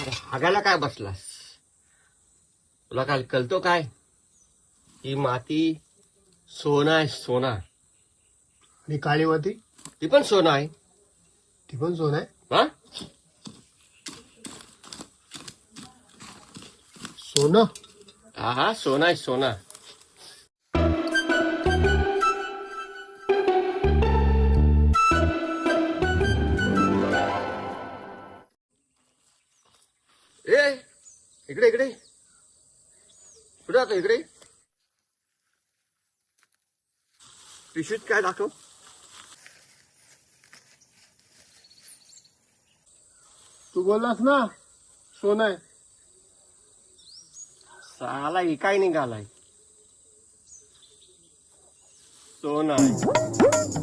अरे हागायला काय बसलास? तुला काल कळतो काय? ही माती सोना आहे सोना. आणि काळी माती? ती पण सोना आहे. ती पण सोन आहे? हा? सोनं? हा हा सोना आहे सोना. ए इकडे इकडे. कुठे जातो इकडे. पिशवीत काय दाखव? तू बोललास ना सोनं आहे. साला इकाय निघालाय? सोना आहे.